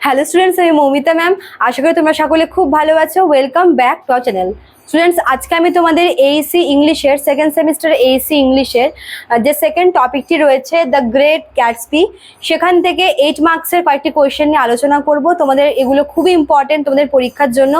Hello students আমি Moumita ma'am আশা করি তোমরা সকলে খুব ভালো আছো। Welcome back to channel students আজকে আমি তোমাদের এইসি ইংলিশের সেকেন্ড সেমিস্টার এইসি ইংলিশের যে সেকেন্ড টপিকটি রয়েছে দ্য গ্রেট ক্যাটসপি সেখান থেকে এইট মার্কসের কয়েকটি কোয়েশ্চেন নিয়ে আলোচনা করব। তোমাদের এগুলো খুবই ইম্পর্টেন্ট তোমাদের পরীক্ষার জন্য।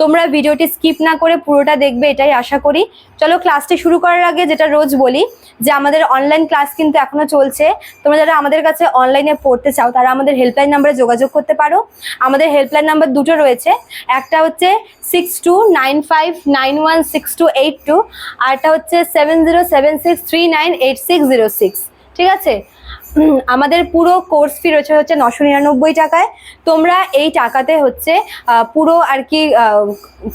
তোমরা ভিডিওটি স্কিপ না করে পুরোটা দেখবে, এটাই আশা করি। চলো ক্লাসটি শুরু করার আগে যেটা রোজ বলি, যে আমাদের অনলাইন ক্লাস কিন্তু এখনও চলছে। তোমরা যারা আমাদের কাছে অনলাইনে পড়তে চাও, তারা আমাদের হেল্পলাইন নাম্বারে যোগাযোগ করতে পারো। আমাদের হেল্পলাইন নাম্বার দুটো রয়েছে। একটা হচ্ছে six two nine five nine one six two eight two আর এটা হচ্ছে seven zero seven six three nine eight six zero six ঠিক আছে? আমাদের পুরো কোর্স ফি রয়েছে হচ্ছে নশো নিরানব্বই টাকায়। তোমরা এই টাকাতে হচ্ছে পুরো আর কি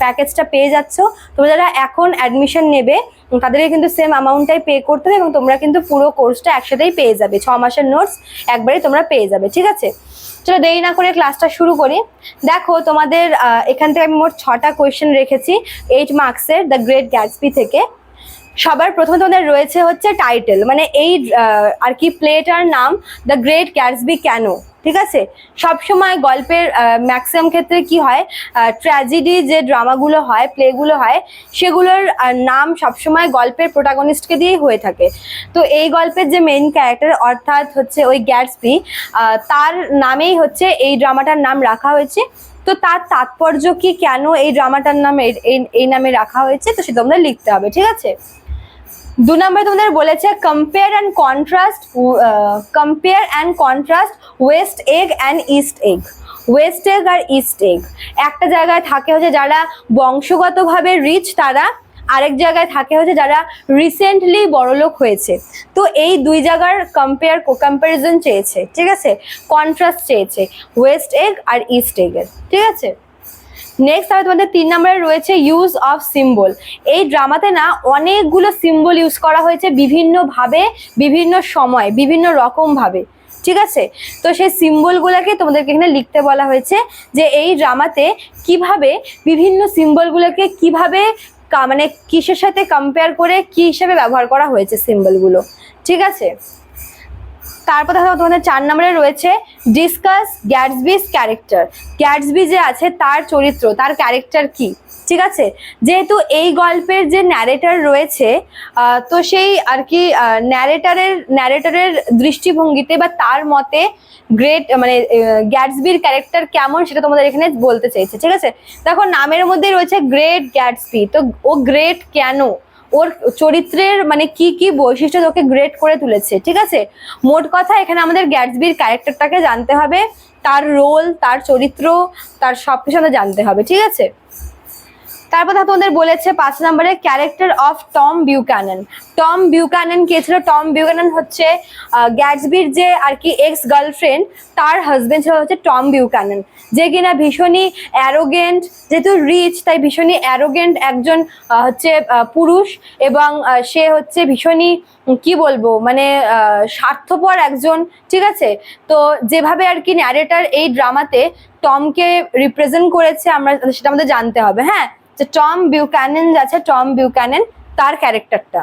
প্যাকেজটা পেয়ে যাচ্ছ। তোমরা যারা এখন অ্যাডমিশন নেবে, তাদেরকে কিন্তু সেম অ্যামাউন্টটাই পে করতে হবে এবং তোমরা কিন্তু পুরো কোর্সটা একসাথেই পেয়ে যাবে। ছ মাসের নোটস একবারে তোমরা পেয়ে যাবে, ঠিক আছে? চলো দেরি না করে ক্লাসটা শুরু করি। দেখো, তোমাদের এখান থেকে আমি মোট ছটা কোয়েশ্চেন রেখেছি এইট মার্কসের দ্য গ্রেট গ্যাটসপি থেকে। সবার প্রথমে তোমাদের রয়েছে হচ্ছে টাইটেল মানে এই আর কি প্লেটার নাম দ্য গ্রেট গ্যাটসবি কেন? ঠিক আছে? সব সময় গল্পের ম্যাক্সিমাম ক্ষেত্রে কি হয়? ট্র্যাজেডি যে ড্রামাগুলো হয় প্লেগুলো হয়, সেগুলোর নাম সবসময় গল্পের প্রোটাগনিস্টকে দিয়েই হয়ে থাকে। তো এই গল্পের যে মেইন ক্যারেক্টার অর্থাৎ হচ্ছে ওই গ্যাটসবি তার নামেই হচ্ছে এই ড্রামাটার নাম রাখা হয়েছে। তো তার তাৎপর্য কি কেন এই ড্রামাটার নামে এই- নামে রাখা হয়েছে? তো সেটা তোমাদের লিখতে হবে, ঠিক আছে? দু নম্বরে তোমাদের বলেছে compare and contrast compare and contrast west egg and east egg west egg R east egg একটা জায়গায় থাকে হচ্ছে যারা বংশগতভাবে রিচ তারা আরেক জায়গায় থাকে হচ্ছে যারা রিসেন্টলি বড়লোক হয়েছে। তো এই দুই জায়গার কম্পেয়ার কম্প্যারিজন চেয়েছে, ঠিক আছে? কন্ট্রাস্ট চেয়েছে ওয়েস্ট এগ আর ইস্ট এগের ঠিক আছে? নেক্সট তাহলে তোমাদের তিন নম্বরে রয়েছে ইউজ অফ সিম্বল এই ড্রামাতে না অনেকগুলো সিম্বল ইউজ করা হয়েছে বিভিন্নভাবে, বিভিন্ন সময়, বিভিন্ন রকমভাবে। ঠিক আছে? তো সেই সিম্বলগুলোকে তোমাদেরকে এখানে লিখতে বলা হয়েছে যে এই ড্রামাতে কীভাবে বিভিন্ন সিম্বলগুলোকে কীভাবে মানে কিসের সাথে কম্পেয়ার করে কি হিসেবে ব্যবহার করা হয়েছে সিম্বলগুলো ঠিক আছে? তারপর দেখো তোমাদের চার নম্বরে রয়েছে ডিসকাস গ্যাটসবিস ক্যারেক্টার গ্যাটসবি যে আছে, তার চরিত্র, তার ক্যারেক্টার কি? ঠিক আছে? যেহেতু এই গল্পের যে ন্যারেটার রয়েছে তো সেই আর কি ন্যারেটারের ন্যারেটারের দৃষ্টিভঙ্গিতে বা তার মতে গ্রেট মানে গ্যাটসবির ক্যারেক্টার কেমন সেটা তোমাদের এখানে বলতে চাইছে, ঠিক আছে? দেখো, নামের মধ্যে রয়েছে গ্রেট গ্যাটসবি তো ও গ্রেট কেন? ওর চরিত্রের মানে কি কি বৈশিষ্ট্য তোকে গ্রেট করে তুলেছে, ঠিক আছে? মোট কথা এখানে আমাদের গ্যাটসবির ক্যারেক্টারটাকে জানতে হবে, তার রোল তার চরিত্র, তার সব কিছু জানতে হবে, ঠিক আছে? তারপর তোমাদের বলেছে পাঁচ নম্বরে character of Tom Buchanan Tom Buchanan কে ছিল? টম বিউক্যানন হচ্ছে গ্যাটসবির যে আর কি এক্স গার্লফ্রেন্ড তার হাজবেন্ড ছিল হচ্ছে টম বিউক্যানন যে কিনা ভীষণই অ্যারোগেন্ট যেহেতু রিচ তাই ভীষণই অ্যারোগেন্ট একজন হচ্ছে পুরুষ এবং সে হচ্ছে ভীষণই কি বলব মানে স্বার্থপর একজন, ঠিক আছে? তো যেভাবে আর কি ন্যারেটার এই ড্রামাতে টমকে রিপ্রেজেন্ট করেছে, আমরা, সেটা আমাদের জানতে হবে হ্যাঁ? যে টম বিউক্যানেন আছে, টম বিউক্যানেন তার ক্যারেক্টারটা।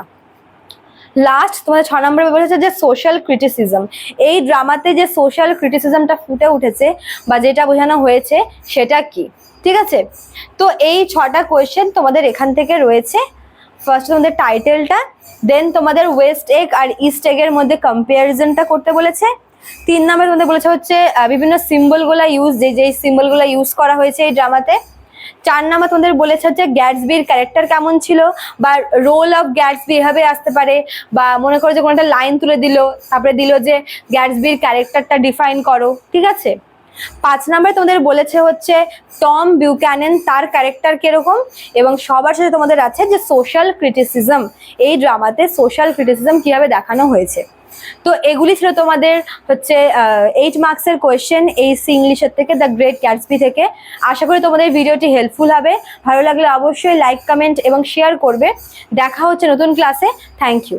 লাস্ট তোমাদের ছ নম্বরে বলেছে যে সোশ্যাল ক্রিটিসিজম এই ড্রামাতে যে সোশ্যাল ক্রিটিসিজমটা ফুটে উঠেছে বা যেটা বোঝানো হয়েছে, সেটা কি? ঠিক আছে? তো এই ছটা কোয়েশ্চেন তোমাদের এখান থেকে রয়েছে। ফার্স্ট তোমাদের টাইটেলটা দেন তোমাদের ওয়েস্ট এগ আর ইস্ট এগের মধ্যে কম্পারিজনটা করতে বলেছে। তিন নম্বর তোমাদের বলেছে হচ্ছে বিভিন্ন সিম্বলগুলো ইউজ যে যেই সিম্বলগুলো ইউজ করা হয়েছে এই ড্রামাতে চার নাম্বার তোমাদের বলেছে হচ্ছে গ্যাটসবির ক্যারেক্টার কেমন ছিল বা রোল অফ গ্যাটসবি এভাবে আসতে পারে বা মনে করো যে কোনো একটা লাইন তুলে দিল, তারপরে দিল যে গ্যাটসবির ক্যারেক্টারটা ডিফাইন করো, ঠিক আছে? পাঁচ নাম্বার তোমাদের বলেছে হচ্ছে টম বিউক্যানেন তার ক্যারেক্টার কীরকম এবং সবার সাথে তোমাদের আছে যে সোশ্যাল ক্রিটিসিজম এই ড্রামাতে সোশ্যাল ক্রিটিসিজম কীভাবে দেখানো হয়েছে। তো এগুলি ছিল তোমাদের হচ্ছে এইট মার্কসের কোয়েশ্চেন এই সি ইংলিশের থেকে দ্য গ্রেট ক্যাটসবি থেকে। আশা করি তোমাদের ভিডিওটি হেল্পফুল হবে। ভালো লাগলে অবশ্যই লাইক কমেন্ট এবং শেয়ার করবে। দেখা হচ্ছে নতুন ক্লাসে থ্যাংক ইউ